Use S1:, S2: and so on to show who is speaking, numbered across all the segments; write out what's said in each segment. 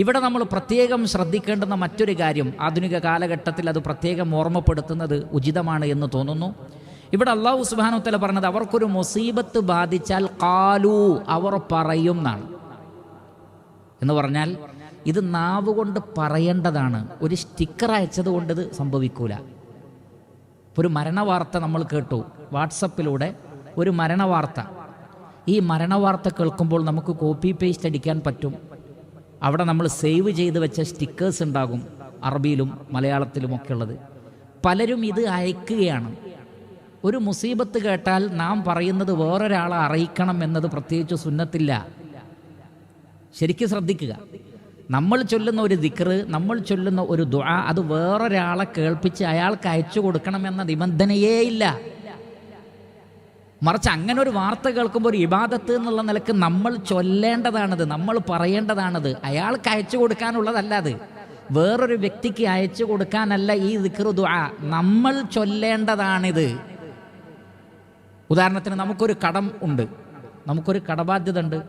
S1: ഇവിടെ നമ്മൾ പ്രത്യേകം ശ്രദ്ധിക്കേണ്ടുന്ന മറ്റൊരു കാര്യം ആധുനിക കാലഘട്ടത്തിൽ അത് പ്രത്യേകം ഓർമ്മപ്പെടുത്തുന്നത് ഉചിതമാണ് എന്ന് തോന്നുന്നു. ഇവിടെ അള്ളാഹു സുബാനുത്തല പറഞ്ഞത് അവർക്കൊരു മുസീബത്ത് ബാധിച്ചാൽ കാലു അവർ പറയും എന്നാണ്. എന്ന് പറഞ്ഞാൽ ഇത് നാവ് കൊണ്ട് പറയേണ്ടതാണ്. ഒരു സ്റ്റിക്കർ അയച്ചത് കൊണ്ട് ഇത് സംഭവിക്കൂല. ഒരു മരണവാർത്ത നമ്മൾ കേട്ടു വാട്സപ്പിലൂടെ ഒരു മരണവാർത്ത. ഈ മരണവാർത്ത കേൾക്കുമ്പോൾ നമുക്ക് കോപ്പി പേസ്റ്റ് അടിക്കാൻ പറ്റും. അവിടെ നമ്മൾ സേവ് ചെയ്ത് വെച്ച സ്റ്റിക്കേഴ്സ് ഉണ്ടാകും അറബിയിലും മലയാളത്തിലും ഒക്കെ ഉള്ളത് പലരും ഇത് അയക്കുകയാണ്. ഒരു മുസീബത്ത് കേട്ടാൽ നാം പറയുന്നത് വേറൊരാളെ അറിയിക്കണം എന്നത് പ്രത്യേകിച്ച് സുന്നത്തില്ല. ശരിക്കും ശ്രദ്ധിക്കുക. നമ്മൾ ചൊല്ലുന്ന ഒരു ദിക്റ് നമ്മൾ ചൊല്ലുന്ന ഒരു ദുആ അത് വേറൊരാളെ കേൾപ്പിച്ച് അയാൾക്ക് അയച്ചു കൊടുക്കണം എന്ന നിബന്ധനയേ ഇല്ല. മറിച്ച് അങ്ങനെ ഒരു വാർത്ത കേൾക്കുമ്പോൾ ഒരു ഇബാദത്ത് എന്നുള്ള നിലയ്ക്ക് നമ്മൾ ചൊല്ലേണ്ടതാണത് നമ്മൾ പറയേണ്ടതാണത്. അയാൾക്ക് അയച്ചു കൊടുക്കാനുള്ളതല്ല അത്. വേറൊരു വ്യക്തിക്ക് അയച്ചു കൊടുക്കാനല്ല ഈ ദിക്റ് ദുആ. നമ്മൾ ചൊല്ലേണ്ടതാണിത്. ഉദാഹരണത്തിന് നമുക്കൊരു കടം ഉണ്ട്. നമുക്കൊരു കടബാധ്യത ഉണ്ട്.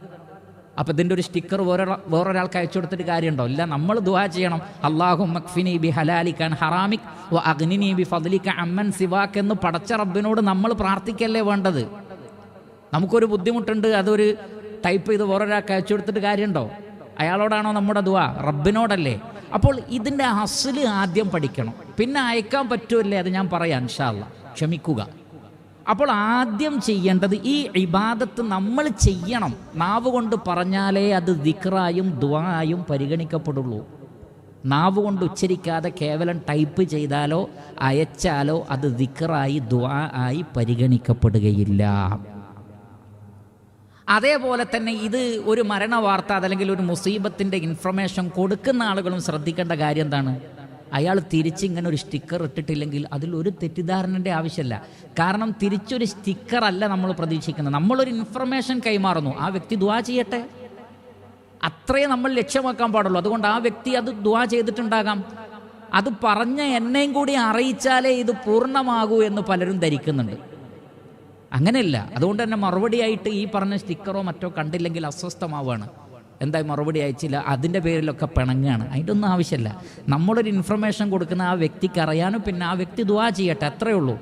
S1: അപ്പം ഇതിന്റെ ഒരു സ്റ്റിക്കർ വേറൊരാൾ വേറൊരാൾക്ക് അയച്ചു കൊടുത്തിട്ട് കാര്യമുണ്ടോ? ഇല്ല നമ്മൾ ദുവാ ചെയ്യണം. അള്ളാഹു മക്ഫിനി ബി ഹലാലിക്കാൻ ഹറാമിക് ഓ അഗ്നിനി ബി ഫദലിക്ക അമ്മൻ സിവാക്ക് എന്ന് പടച്ച റബ്ബിനോട് നമ്മൾ പ്രാർത്ഥിക്കല്ലേ വേണ്ടത്? നമുക്കൊരു ബുദ്ധിമുട്ടുണ്ട് അതൊരു ടൈപ്പ് ചെയ്ത് വേറൊരാൾക്ക് അയച്ചു കൊടുത്തിട്ട് കാര്യമുണ്ടോ? അയാളോടാണോ നമ്മുടെ ദുവാ റബ്ബിനോടല്ലേ. അപ്പോൾ ഇതിന്റെ അസൽ ആദ്യം പഠിക്കണം. പിന്നെ അയക്കാൻ പറ്റുമല്ലേ അത് ഞാൻ പറയാം ഇൻഷാല്ല ക്ഷമിക്കുക. അപ്പോൾ ആദ്യം ചെയ്യേണ്ടത് ഈ ഇബാദത്ത് നമ്മൾ ചെയ്യണം. നാവ് കൊണ്ട് പറഞ്ഞാലേ അത് ദിക്റായും ദ്വായും പരിഗണിക്കപ്പെടുള്ളൂ. നാവ് കൊണ്ട് ഉച്ചരിക്കാതെ കേവലം ടൈപ്പ് ചെയ്താലോ അയച്ചാലോ അത് ദിക്റായി ദ്വാ ആയി പരിഗണിക്കപ്പെടുകയില്ല. അതേപോലെ തന്നെ ഇത് ഒരു മരണ വാർത്ത അതല്ലെങ്കിൽ ഒരു മുസീബത്തിന്റെ ഇൻഫർമേഷൻ കൊടുക്കുന്ന ആളുകളും ശ്രദ്ധിക്കേണ്ട കാര്യം എന്താണ്? അയാൾ തിരിച്ചിങ്ങനെ ഒരു സ്റ്റിക്കർ ഇട്ടിട്ടില്ലെങ്കിൽ അതിൽ ഒരു തെറ്റിദ്ധാരണന്റെ ആവശ്യമില്ല. കാരണം തിരിച്ചൊരു സ്റ്റിക്കർ അല്ല നമ്മൾ പ്രതീക്ഷിക്കുന്നത്. നമ്മളൊരു ഇൻഫർമേഷൻ കൈമാറുന്നു. ആ വ്യക്തി ദ്വാ ചെയ്യട്ടെ? അത്രയേ നമ്മൾ ലക്ഷ്യമാക്കാൻ പാടുള്ളൂ. അതുകൊണ്ട് ആ വ്യക്തി അത് ദ്വാ ചെയ്തിട്ടുണ്ടാകാം. അത് പറഞ്ഞ എന്നെയും കൂടി അറിയിച്ചാലേ ഇത് പൂർണമാകൂ എന്ന് പലരും ധരിക്കുന്നുണ്ട്. അങ്ങനെയല്ല. അതുകൊണ്ട് തന്നെ മറുപടിയായിട്ട് ഈ പറഞ്ഞ സ്റ്റിക്കറോ മറ്റോ കണ്ടില്ലെങ്കിൽ അസ്വസ്ഥമാവുകയാണ് എന്തായി മറുപടി അയച്ചില്ല അതിന്റെ പേരിലൊക്കെ പിണങ്ങുകയാണ് അതിന്റെ ഒന്നും ആവശ്യമില്ല. നമ്മളൊരു ഇൻഫർമേഷൻ കൊടുക്കുന്ന ആ വ്യക്തിക്ക് അറിയാനും പിന്നെ ആ വ്യക്തി ദുവാ ചെയ്യട്ടെ അത്രയേ ഉള്ളൂ.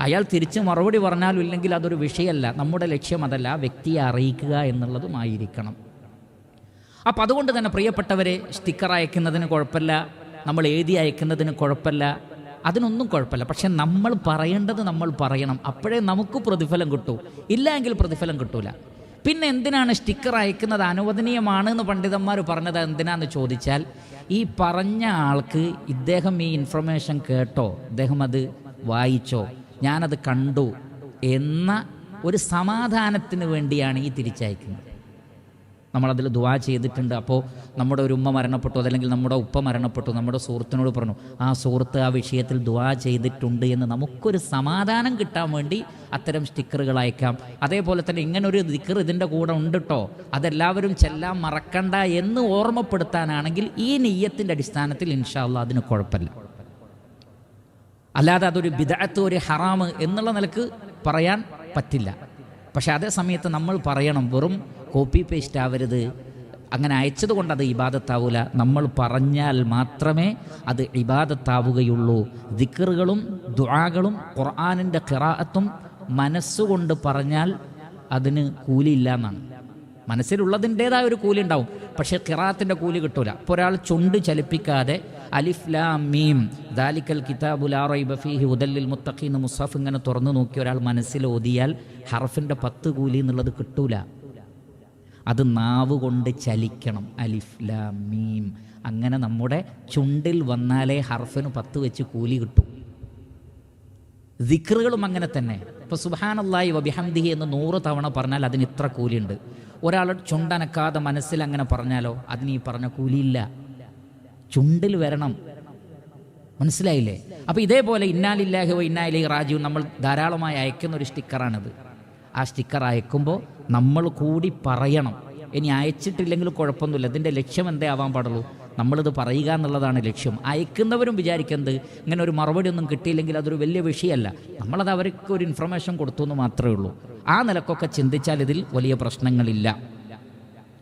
S1: അയാൾ തിരിച്ച് മറുപടി പറഞ്ഞാലും ഇല്ലെങ്കിൽ അതൊരു വിഷയമല്ല. നമ്മുടെ ലക്ഷ്യം അതല്ല ആ വ്യക്തിയെ അറിയിക്കുക എന്നുള്ളതുമായിരിക്കണം. അപ്പം അതുകൊണ്ട് തന്നെ പ്രിയപ്പെട്ടവരെ സ്റ്റിക്കർ അയക്കുന്നതിന് കുഴപ്പമില്ല. നമ്മൾ എഴുതി അയക്കുന്നതിന് കുഴപ്പമില്ല. അതിനൊന്നും കുഴപ്പമില്ല. പക്ഷെ നമ്മൾ പറയേണ്ടത് നമ്മൾ പറയണം. അപ്പോഴേ നമുക്ക് പ്രതിഫലം കിട്ടൂ. ഇല്ല എങ്കിൽ പ്രതിഫലം കിട്ടൂല. പിന്നെ എന്തിനാണ് സ്റ്റിക്കർ അയക്കുന്നത്? അനുവദനീയമാണ് എന്ന് പണ്ഡിതന്മാർ പറഞ്ഞത്. എന്തിനാന്ന് ചോദിച്ചാൽ ഈ പറഞ്ഞ ആൾക്ക് ഇദ്ദേഹം ഈ ഇൻഫർമേഷൻ കേട്ടോ? ഇദ്ദേഹം അത് വായിച്ചോ? ഞാനത് കണ്ടു എന്ന ഒരു സമാധാനത്തിന് വേണ്ടിയാണ് ഈ തിരിച്ചയക്കുന്നത്. നമ്മളതിൽ ദുവാ ചെയ്തിട്ടുണ്ട്. അപ്പോൾ നമ്മുടെ ഒരു ഉമ്മ മരണപ്പെട്ടു അതല്ലെങ്കിൽ നമ്മുടെ ഉപ്പ മരണപ്പെട്ടു നമ്മുടെ സുഹൃത്തിനോട് പറഞ്ഞു ആ സുഹൃത്ത് ആ വിഷയത്തിൽ ദുവാ ചെയ്തിട്ടുണ്ട് എന്ന് നമുക്കൊരു സമാധാനം കിട്ടാൻ വേണ്ടി അത്തരം സ്റ്റിക്കറുകൾ അയക്കാം. അതേപോലെ തന്നെ ഇങ്ങനൊരു ദിക്കർ ഇതിന്റെ കൂടെ ഉണ്ട് അതെല്ലാവരും ചെല്ലാൻ മറക്കണ്ട എന്ന് ഓർമ്മപ്പെടുത്താനാണെങ്കിൽ ഈ നെയ്യത്തിന്റെ അടിസ്ഥാനത്തിൽ ഇൻഷാല്ല അതിന് കുഴപ്പമില്ല. അല്ലാതെ അതൊരു ബിദഅത്ത് ഒരു ഹറാമ് എന്നുള്ള നിലയ്ക്ക് പറയാൻ പറ്റില്ല. പക്ഷെ അതേ സമയത്ത് നമ്മൾ പറയണം വെറും കോപ്പി പേസ്റ്റ് ആവരുത്. അങ്ങനെ അയച്ചത് കൊണ്ട് അത് ഇബാദത്താവൂല. നമ്മൾ പറഞ്ഞാൽ മാത്രമേ അത് ഇബാദത്താവുകയുള്ളൂ. ദിക്കറുകളും ദുആകളും ഖുർആാനിന്റെ ഖിറാഅത്തും മനസ്സുകൊണ്ട് പറഞ്ഞാൽ അതിന് കൂലിയില്ല എന്നാണ്. മനസ്സിലുള്ളതിന്റെതായ ഒരു കൂലി ഉണ്ടാവും പക്ഷേ ഖിറാത്തിന്റെ കൂലി കിട്ടൂല. ഇപ്പോൾ ഒരാൾ ചുണ്ട് ചലിപ്പിക്കാതെ അലിഫ് ലാം മീം. ദാലിക്കൽ കിതാബുൽ ഫീഹി ഉദല്ലിൽ മുത്തഖീന്ന് മുസാഫ് ഇങ്ങനെ തുറന്നു നോക്കി ഒരാൾ മനസ്സിൽ ഓതിയാൽ ഹർഫിന്റെ പത്ത് കൂലി എന്നുള്ളത് കിട്ടൂല. അത് നാവ് കൊണ്ട് ചലിക്കണം. അലിഫ് ലാം മീം. അങ്ങനെ നമ്മുടെ ചുണ്ടിൽ വന്നാലേ ഹർഫിന് പത്ത് വെച്ച് കൂലി കിട്ടും. ദിക്റുകളും അങ്ങനെ തന്നെ. ഇപ്പോൾ സുബാനല്ലായി വബിഹംദിഹി എന്ന് നൂറ് തവണ പറഞ്ഞാൽ അതിന് ഇത്ര കൂലിയുണ്ട്. ഒരാൾ ചുണ്ടനക്കാതെ മനസ്സിൽ അങ്ങനെ പറഞ്ഞാലോ? അതിന് ഈ പറഞ്ഞ കൂലിയില്ല. ചുണ്ടിൽ വരണം. മനസ്സിലായില്ലേ? അപ്പോൾ ഇതേപോലെ ഇന്നാലില്ലാഹി വ ഇന്നാലി റാജു നമ്മൾ ധാരാളമായി അയക്കുന്ന ഒരു സ്റ്റിക്കറാണിത്. ആ സ്റ്റിക്കർ അയക്കുമ്പോൾ നമ്മൾ കൂടി പറയണം. ഇനി അയച്ചിട്ടില്ലെങ്കിൽ കുഴപ്പമൊന്നുമില്ല. ഇതിന്റെ ലക്ഷ്യം എന്തേ ആവാൻ പാടുള്ളൂ? നമ്മളിത് പറയുക എന്നുള്ളതാണ് ലക്ഷ്യം. അയക്കുന്നവരും വിചാരിക്കുന്നത് ഇങ്ങനെ ഒരു മറുപടി ഒന്നും കിട്ടിയില്ലെങ്കിൽ അതൊരു വലിയ വിഷയമല്ല. നമ്മളത് അവർക്ക് ഒരു ഇൻഫർമേഷൻ കൊടുത്തു എന്ന് മാത്രമേ ഉള്ളൂ. ആ നിലക്കൊക്കെ ചിന്തിച്ചാൽ ഇതിൽ വലിയ പ്രശ്നങ്ങളില്ല.